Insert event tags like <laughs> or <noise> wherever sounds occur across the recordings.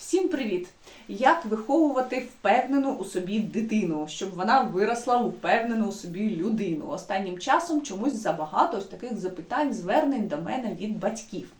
Всім привіт! Як виховувати впевнену у собі дитину, щоб вона виросла впевнену у собі людину? Останнім часом чомусь забагато ось таких запитань, звернень до мене від батьків.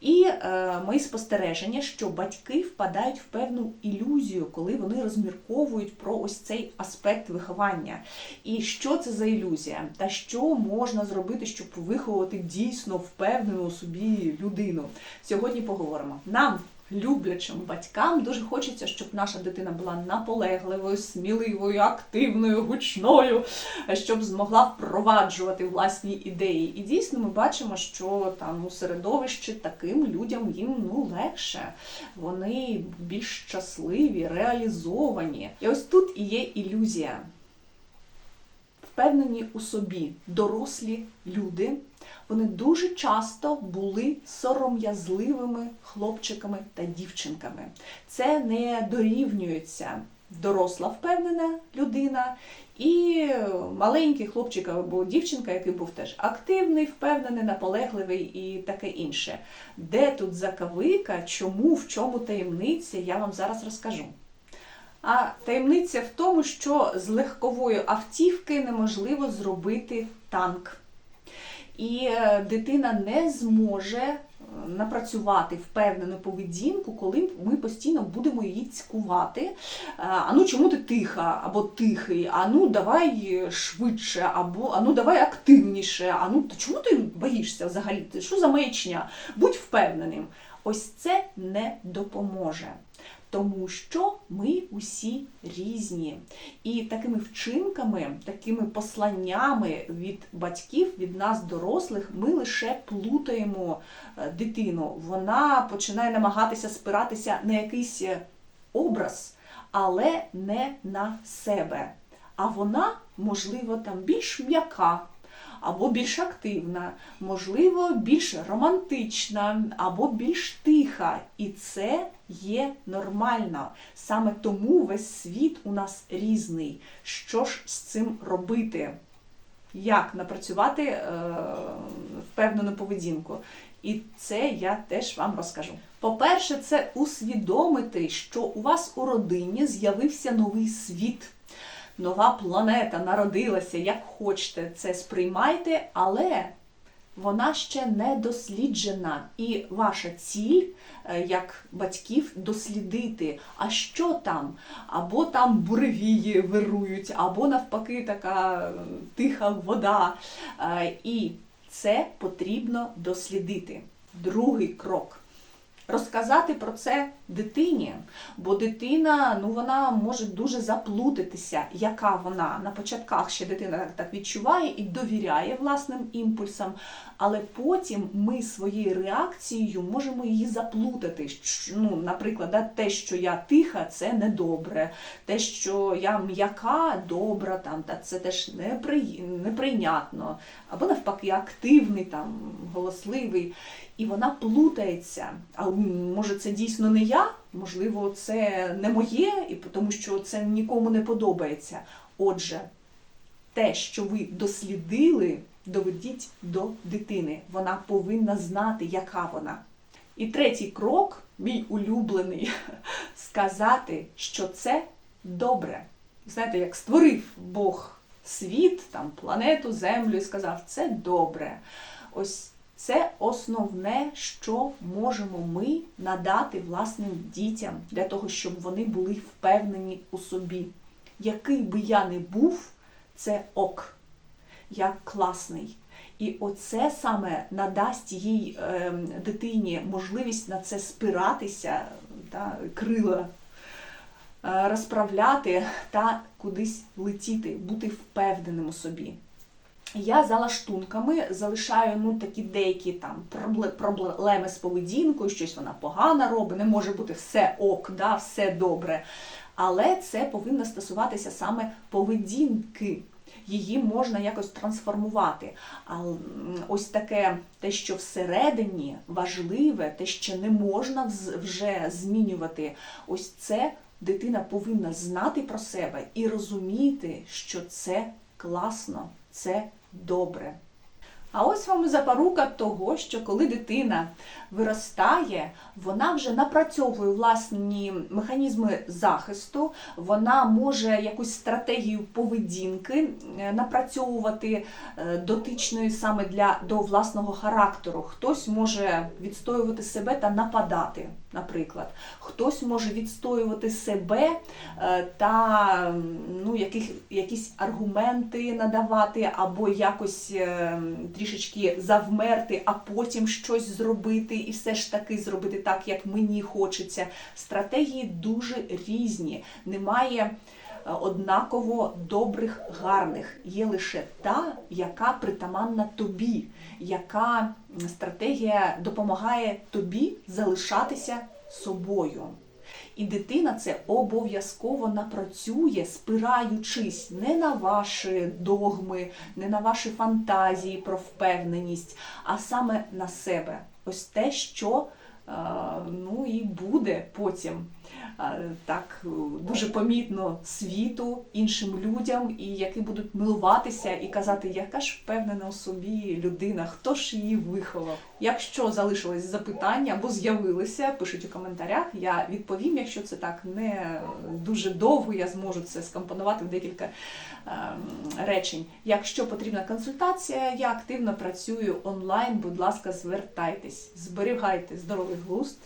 І е, мої спостереження, що батьки впадають в певну ілюзію, коли вони розмірковують про ось цей аспект виховання. І що це за ілюзія? Та що можна зробити, щоб виховувати дійсно впевнену у собі людину? Сьогодні поговоримо. Нам люблячим батькам дуже хочеться, щоб наша дитина була наполегливою, сміливою, активною, гучною, щоб змогла впроваджувати власні ідеї. І дійсно ми бачимо, що там у середовищі таким людям їм ну легше, вони більш щасливі, реалізовані. І ось тут і є ілюзія. Впевнені у собі дорослі люди, вони дуже часто були сором'язливими хлопчиками та дівчинками. Це не дорівнюється доросла впевнена людина і маленький хлопчик або дівчинка, який був теж активний, впевнений, наполегливий і таке інше. Де тут заковика, чому, в чому таємниця, я вам зараз розкажу. А таємниця в тому, що з легкової автівки неможливо зробити танк. І е, дитина не зможе е, напрацювати впевнену поведінку, коли ми постійно будемо її цькувати. Е, А ну чому ти тиха або тихий? А ну давай швидше, або а ну давай активніше. А ну чому ти боїшся взагалі? Що за маячня? Будь впевненим. Ось це не допоможе. Тому що ми усі різні. І такими вчинками, такими посланнями від батьків, від нас, дорослих, ми лише плутаємо е, дитину. Вона починає намагатися спиратися на якийсь е, образ, але не на себе. А вона, можливо, там більш м'яка. Або більш активна, можливо, більш романтична, або більш тиха. І це є нормально. Саме тому весь світ у нас різний. Що ж з цим робити? Як напрацювати е, впевнену поведінку? І це я теж вам розкажу. По-перше, це усвідомити, що у вас у родині з'явився новий світ нова планета народилася, як хочете, це сприймайте, але вона ще не досліджена. І ваша ціль, е, як батьків, дослідити, а що там? Або там буревії вирують, або навпаки така е, тиха вода. Е, І це потрібно дослідити. Другий крок. Розказати про це дитині, бо дитина ну вона може дуже заплутатися, яка вона на початках ще дитина так, так відчуває і довіряє власним імпульсам, але потім ми своєю реакцією можемо її заплутати. Ну, наприклад, да, те, що я тиха, це недобре, те, що я м'яка, добра, там та це теж непри... неприйнятно, або навпаки, активний, там голосливий. І вона плутається. А може, це дійсно не я? Можливо, це не моє, і тому що це нікому не подобається. Отже, те, що ви дослідили, доведіть до дитини. Вона повинна знати, яка вона. І третій крок, мій улюблений, <laughs> сказати, що це добре. Знаєте, як створив Бог світ, там, планету, землю і сказав, це добре. Ось це основне, що можемо ми надати власним дітям для того, щоб вони були впевнені у собі. Який би я не був, це ок. Я класний. І оце саме надасть їй ем, дитині можливість на це спиратися, та, крила е, розправляти та кудись летіти, бути впевненим у собі. Я за лаштунками залишаю ну такі деякі там проблеми з поведінкою, щось вона погано робить, не може бути все ок, да, все добре. Але це повинно стосуватися саме поведінки. Її можна якось трансформувати. А ось таке те, що всередині важливе, те, що не можна вже змінювати, ось це дитина повинна знати про себе і розуміти, що це класно, це добре. А ось вам запорука того, що коли дитина виростає, вона вже напрацьовує власні механізми захисту, вона може якусь стратегію поведінки е, напрацьовувати е, дотичною саме для до власного характеру. Хтось може відстоювати себе та нападати, наприклад. Хтось може відстоювати себе е, та ну, яких, якісь аргументи надавати, або якось е, трішечки завмерти, а потім щось зробити і все ж таки зробити так, як мені хочеться. Стратегії дуже різні. Немає е, однаково добрих, гарних. Є лише та, яка притаманна тобі, яка стратегія допомагає тобі залишатися собою. І дитина це обов'язково напрацює, спираючись не на ваші догми, не на ваші фантазії про впевненість, а саме на себе. Ось те, що ну і буде потім так е, дуже помітно світу, іншим людям, і які будуть милуватися і казати, яка ж впевнена у собі людина, хто ж її виховав. Якщо залишились запитання або з'явилися, пишіть у коментарях. Я відповім, якщо це так не дуже довго, я зможу це скомпонувати в декілька ем, речень. Якщо потрібна консультація, я активно працюю онлайн. Будь ласка, звертайтесь, зберігайте здоровий глузд,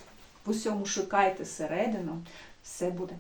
в усьому шукайте середину, все буде.